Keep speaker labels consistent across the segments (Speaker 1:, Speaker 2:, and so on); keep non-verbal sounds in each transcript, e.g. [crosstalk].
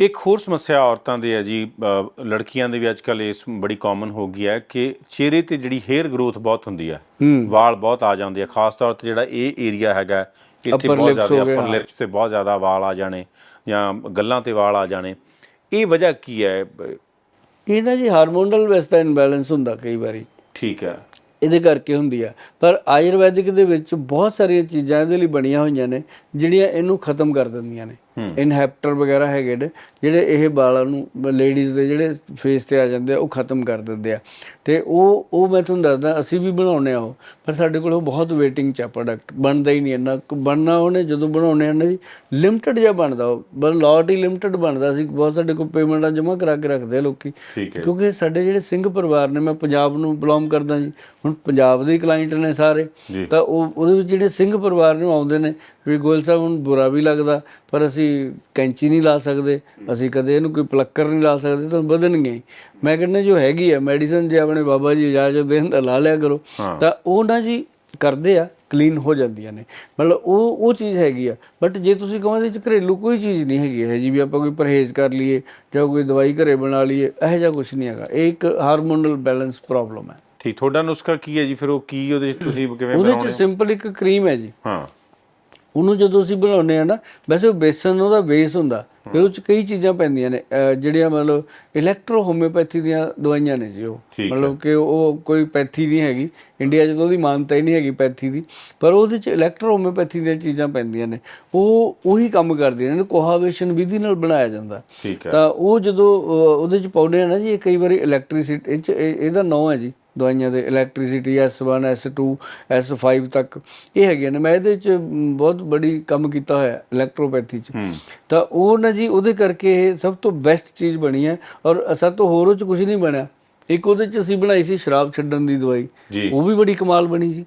Speaker 1: ਇੱਕ ਹੋਰ ਸਮੱਸਿਆ ਔਰਤਾਂ ਦੀ ਹੈ ਜੀ ਅ, ਲੜਕੀਆਂ ਦੇ ਵੀ ਅੱਜ ਕੱਲ ਇਸ ਬੜੀ ਕਾਮਨ ਹੋ ਗਈ ਹੈ ਕਿ ਚਿਹਰੇ ਤੇ ਜਿਹੜੀ ਹੇਅਰ ਗਰੋਥ ਬਹੁਤ ਹੁੰਦੀ ਹੈ ਵਾਲ ਬਹੁਤ ਆ ਜਾਂਦੇ ਆ ਖਾਸ ਤੌਰ ਤੇ ਜਿਹੜਾ ਇਹ ਏਰੀਆ ਹੈਗਾ ਇੱਥੇ
Speaker 2: Upper
Speaker 1: ਬਹੁਤ
Speaker 2: lips
Speaker 1: ਜ਼ਿਆਦਾ
Speaker 2: ਹੋ ਗਏ,
Speaker 1: ਅਪਰ। ਲਿਪਸ ਤੇ ਬਹੁਤ ਜ਼ਿਆਦਾ ਵਾਲ ਆ ਜਾਣੇ ਜਾਂ ਗੱਲਾਂ ਤੇ ਵਾਲ ਆ ਜਾਣੇ। ਇਹ ਵਜ੍ਹਾ ਕੀ ਹੈ? ਬ-
Speaker 2: ਇਹ ਨਾ ਜੀ ਹਾਰਮੋਨਲ ਵੈਸਟ ਦਾ ਇੰਬੈਲੈਂਸ ਹੁੰਦਾ ਕਈ ਵਾਰੀ।
Speaker 1: ਠੀਕ ਹੈ।
Speaker 2: ਇਹਦੇ ਕਰਕੇ ਹੁੰਦੀ ਆ ਪਰ ਆਯੁਰਵੈਦਿਕ ਦੇ ਵਿੱਚ ਬਹੁਤ ਸਾਰੀਆਂ ਚੀਜ਼ਾਂ ਇਹਦੇ ਲਈ ਬਣੀਆਂ ਹੋਈਆਂ ਨੇ ਜਿਹੜੀਆਂ ਇਹਨੂੰ ਖਤਮ ਕਰ ਦਿੰਦੀਆਂ ਨੇ। ਇਨਹੈਪਟਰ ਵਗੈਰਾ ਹੈਗੇ ਨੇ ਜਿਹੜੇ ਇਹ ਵਾਲਾਂ ਨੂੰ ਲੇਡੀਜ਼ ਦੇ ਜਿਹੜੇ ਫੇਸ ਤੇ ਆ ਜਾਂਦੇ ਆ ਉਹ ਖਤਮ ਕਰ ਦਿੰਦੇ ਆ। ਤੇ ਉਹ ਉਹ ਮੈਂ ਤੁਹਾਨੂੰ ਦੱਸਦਾ ਅਸੀਂ ਵੀ ਬਣਾਉਨੇ ਆ ਉਹ ਪਰ ਸਾਡੇ ਕੋਲ ਉਹ ਬਹੁਤ ਵੇਟਿੰਗ ਚ ਆ ਪ੍ਰੋਡਕਟ ਬਣਦਾ ਹੀ ਨਹੀਂ ਇੰਨਾ। ਬਣਨਾ ਉਹਨੇ ਜਦੋਂ ਬਣਾਉਨੇ ਆ ਨਾ ਜੀ ਲਿਮਟਿਡ ਜਿਹਾ ਬਣਦਾ ਉਹ ਬਸ ਲਾਟ ਹੀ ਲਿਮਟਿਡ ਬਣਦਾ ਸੀ ਬਹੁਤ ਸਾਡੇ ਕੋਲ ਪੇਮੈਂਟਾਂ ਜਮ੍ਹਾਂ ਕਰਾ ਕੇ ਰੱਖਦੇ ਆ ਲੋਕੀ। ਕਿਉਂਕਿ ਸਾਡੇ ਜਿਹੜੇ ਸਿੰਘ ਪਰਿਵਾਰ ਨੇ ਮੈਂ ਪੰਜਾਬ ਨੂੰ ਬਿਲੋਂਗ ਕਰਦਾ ਜੀ ਹੁਣ ਪੰਜਾਬ ਦੇ ਕਲਾਇੰਟ ਨੇ ਸਾਰੇ। ਤਾਂ ਉਹ ਉਹਦੇ ਵਿੱਚ ਜਿਹੜੇ ਸਿੰਘ ਪਰਿਵਾਰ ਨੂੰ ਆਉਂਦੇ ਨੇ ਵੀ ਗੋਇਲ ਸਾਹਿਬ ਨੂੰ ਬੁਰਾ ਵੀ ਲੱਗਦਾ ਪਰ ਅਸੀਂ ਕੈਂਚੀ ਨਹੀਂ ਲਾ ਸਕਦੇ। ਅਸੀਂ ਕਦੇ ਇਹਨੂੰ ਕੋਈ ਪਲੱਕਰ ਨਹੀਂ ਲਾ ਸਕਦੇ ਤਾਂ ਵਧਣਗੇ। ਮੈਂ ਕਹਿੰਦਾ ਜੋ ਹੈਗੀ ਆ ਮੈਡੀਸਨ ਜੇ ਆਪਣੇ ਬਾਬਾ ਜੀ ਇਜਾਜ਼ਤ ਦੇਣ ਤਾਂ ਲਾ ਲਿਆ ਕਰੋ। ਤਾਂ ਉਹ ਨਾ ਜੀ ਕਰਦੇ ਆ ਕਲੀਨ ਹੋ ਜਾਂਦੀਆਂ ਨੇ। ਮਤਲਬ ਉਹ ਉਹ ਚੀਜ਼ ਹੈਗੀ ਆ। ਬਟ ਜੇ ਤੁਸੀਂ ਕਹੋ ਇਹਦੇ ਚ ਘਰੇਲੂ ਕੋਈ ਚੀਜ਼ ਨਹੀਂ ਹੈਗੀ ਹੈ ਜੀ ਵੀ ਆਪਾਂ ਕੋਈ ਪਰਹੇਜ਼ ਕਰ ਲਈਏ ਜਾਂ ਕੋਈ ਦਵਾਈ ਘਰੇ ਬਣਾ ਲਈਏ ਇਹੋ ਜਿਹਾ ਕੁਝ ਨਹੀਂ ਹੈਗਾ। ਇਹ ਇੱਕ ਹਾਰਮੋਨਲ ਬੈਲੈਂਸ ਪ੍ਰੋਬਲਮ ਹੈ
Speaker 1: ਠੀਕ ਤੁਹਾਡਾ ਨੁਸਖਾ ਕੀ ਹੈ ਜੀ? ਫਿਰ ਉਹ ਕੀ ਉਹਦੇ 'ਚ ਤੁਸੀਂ ਕਿਵੇਂ
Speaker 2: ਉਹਦੇ
Speaker 1: ਬਣਾਉਣੇ
Speaker 2: ਚ ਸਿੰਪਲ ਇੱਕ ਕਰੀਮ ਹੈ ਜੀ।
Speaker 1: ਹਾਂ।
Speaker 2: ਉਹਨੂੰ ਜਦੋਂ ਅਸੀਂ ਬਣਾਉਂਦੇ ਆ ਨਾ ਵੈਸੇ ਉਹ ਬੇਸਨ ਉਹਦਾ ਬੇਸ ਹੁੰਦਾ। ਫਿਰ ਉਹ ਚ ਕਈ ਚੀਜ਼ਾਂ ਪੈਂਦੀਆਂ ਨੇ। ਜਿਹੜੀਆਂ ਮਤਲਬ ਇਲੈਕਟ੍ਰੋ ਹੋਮਿਓਪੈਥੀ ਦੀਆਂ ਦਵਾਈਆਂ ਨੇ ਜੀ ਉਹ। ਮਤਲਬ ਕਿ ਉਹ ਕੋਈ ਪੈਥੀ ਨਹੀਂ ਹੈਗੀ। ਇੰਡੀਆ 'ਚ ਤਾਂ ਉਹਦੀ ਮਾਨਤਾ ਹੀ ਨਹੀਂ ਹੈਗੀ ਪੈਥੀ ਦੀ। ਪਰ ਉਹਦੇ 'ਚ ਇਲੈਕਟ੍ਰੋ ਹੋਮਿਓਪੈਥੀ ਦੀਆਂ ਚੀਜ਼ਾਂ ਪੈਂਦੀਆਂ ਨੇ। ਉਹ ਉਹੀ ਕੰਮ ਕਰਦੀਆਂ ਨੇ ਕੋਹਾਵੇਸ਼ਨ ਵਿਧੀ ਨਾਲ ਬਣਾਇਆ ਜਾਂਦਾ। ਤਾਂ ਉਹ ਜਦੋਂ ਉਹਦੇ 'ਚ ਪਾਉਂਦੇ ਆ ਨਾ ਜੀ ਇਹ ਕਈ ਵਾਰੀ ਇਲੈਕਟ੍ਰਿਸਿਟੀ ਇਹਦਾ ਨਾਂ ਹੈ ਜੀ। ਦਵਾਈਆਂ ਦੇ ਇਲੈਕਟ੍ਰਿਸਿਟੀ S1 S2 S5 ਤੱਕ। ਇਹ ਹੈਗੀਆਂ ਨੇ। ਮੈਂ ਇਹਦੇ 'ਚ ਬਹੁਤ ਬੜੀ ਕੰਮ ਕੀਤਾ ਹੋਇਆ ਇਲੈਕਟ੍ਰੋਪੈਥੀ 'ਚ। ਤਾਂ ਉਹ ਨਾ ਜੀ ਉਹਦੇ ਕਰਕੇ ਇਹ ਸਭ ਤੋਂ ਬੈਸਟ ਚੀਜ਼ ਬਣੀ ਹੈ ਔਰ ਸਭ ਤੋਂ ਹੋਰ ਉਹ 'ਚ ਕੁਝ ਨਹੀਂ ਬਣਿਆ। ਇੱਕ ਉਹਦੇ 'ਚ ਅਸੀਂ ਬਣਾਈ ਸੀ ਸ਼ਰਾਬ ਛੱਡਣ ਦੀ ਦਵਾਈ। ਉਹ ਵੀ ਬੜੀ ਕਮਾਲ ਬਣੀ ਜੀ।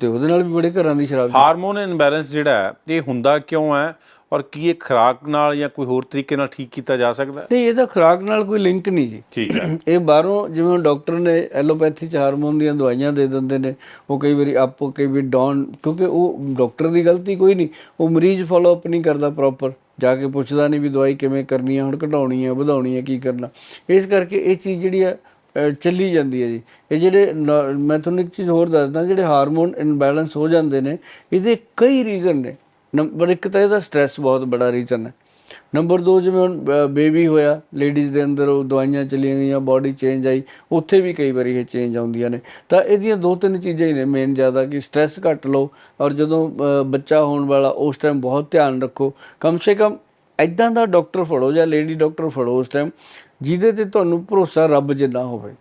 Speaker 2: ਤੇ ਉਹਦੇ ਨਾਲ ਵੀ ਬੜੇ ਘਰਾਂ ਦੀ ਸ਼ਰਾਬ
Speaker 1: ਹਾਰਮੋਨ ਇਨਬੈਲੈਂਸ ਜਿਹੜਾ ਹੈ ਇਹ ਹੁੰਦਾ ਕਿਉਂ ਹੈ? ਔਰ ਕੀ ਇਹ ਖੁਰਾਕ ਨਾਲ ਜਾਂ ਕੋਈ ਹੋਰ ਤਰੀਕੇ ਨਾਲ ਠੀਕ ਕੀਤਾ ਜਾ ਸਕਦਾ
Speaker 2: ਨਹੀਂ ਇਹਦਾ ਖੁਰਾਕ ਨਾਲ ਕੋਈ ਲਿੰਕ ਨਹੀਂ ਜੀ।
Speaker 1: ਠੀਕ ਹੈ। [clears throat]
Speaker 2: ਇਹ ਬਾਹਰੋਂ ਜਿਵੇਂ ਡਾਕਟਰ ਨੇ ਐਲੋਪੈਥੀ ਚ ਹਾਰਮੋਨ ਦੀਆਂ ਦਵਾਈਆਂ ਦੇ ਦਿੰਦੇ ਨੇ ਉਹ ਕਈ ਵਾਰੀ ਅਪ ਕਈ ਵਾਰੀ ਡਾਊਨ ਕਿਉਂਕਿ ਉਹ ਡਾਕਟਰ ਦੀ ਗਲਤੀ ਕੋਈ ਨਹੀਂ ਉਹ ਮਰੀਜ਼ ਫਾਲੋ ਅਪ ਨਹੀਂ ਕਰਦਾ ਪ੍ਰੋਪਰ ਜਾ ਕੇ ਪੁੱਛਦਾ ਨਹੀਂ ਵੀ ਦਵਾਈ ਕਿਵੇਂ ਕਰਨੀ ਹੈ ਹੁਣ ਘਟਾਉਣੀ ਹੈ ਵਧਾਉਣੀ ਹੈ ਕੀ ਕਰਨਾ। ਇਸ ਕਰਕੇ ਇਹ ਚੀਜ਼ ਜਿਹੜੀ ਹੈ ਅਹ ਚੱਲੀ ਜਾਂਦੀ ਹੈ ਜੀ। ਇਹ ਜਿਹੜੇ ਮੈਂ ਤੁਹਾਨੂੰ ਇੱਕ ਚੀਜ਼ ਹੋਰ ਦੱਸਦਾ ਜਿਹੜੇ ਹਾਰਮੋਨ ਇਨਬੈਲੈਂਸ ਹੋ ਜਾਂਦੇ ਨੇ ਇਹਦੇ ਕਈ ਰੀਜ਼ਨ ਨੇ। ਨੰਬਰ ਇੱਕ ਤਾਂ ਇਹਦਾ ਸਟ੍ਰੈਸ ਬਹੁਤ ਬੜਾ ਰੀਜ਼ਨ ਹੈ। ਨੰਬਰ 2 ਜਿਵੇਂ ਹੁਣ ਬੇਬੀ ਹੋਇਆ ਲੇਡੀਜ਼ ਦੇ ਅੰਦਰ ਉਹ ਦਵਾਈਆਂ ਚਲੀਆਂ ਗਈਆਂ ਬਾਡੀ ਚੇਂਜ ਆਈ, ਉੱਥੇ ਵੀ ਕਈ ਵਾਰੀ ਇਹ ਚੇਂਜ ਆਉਂਦੀਆਂ ਨੇ। ਤਾਂ ਇਹਦੀਆਂ ਦੋ ਤਿੰਨ ਚੀਜ਼ਾਂ ਹੀ ਨੇ ਮੇਨ ਜ਼ਿਆਦਾ ਕਿ ਸਟ੍ਰੈਸ ਘੱਟ ਲਓ ਔਰ ਜਦੋਂ ਬੱਚਾ ਹੋਣ ਵਾਲਾ, ਉਸ ਟਾਈਮ ਬਹੁਤ ਧਿਆਨ ਰੱਖੋ। ਕਮ ਸੇ ਕਮ ਐਦਾਂ ਦਾ ਡਾਕਟਰ ਫੜੋ ਜਾਂ ਲੇਡੀ ਡਾਕਟਰ ਫੜੋ ਉਸ ਟਾਈਮ ਜਿਹਦੇ ਤੇ ਤੁਹਾਨੂੰ ਭਰੋਸਾ ਰੱਬ ਜਿੰਨਾ ਹੋਵੇ।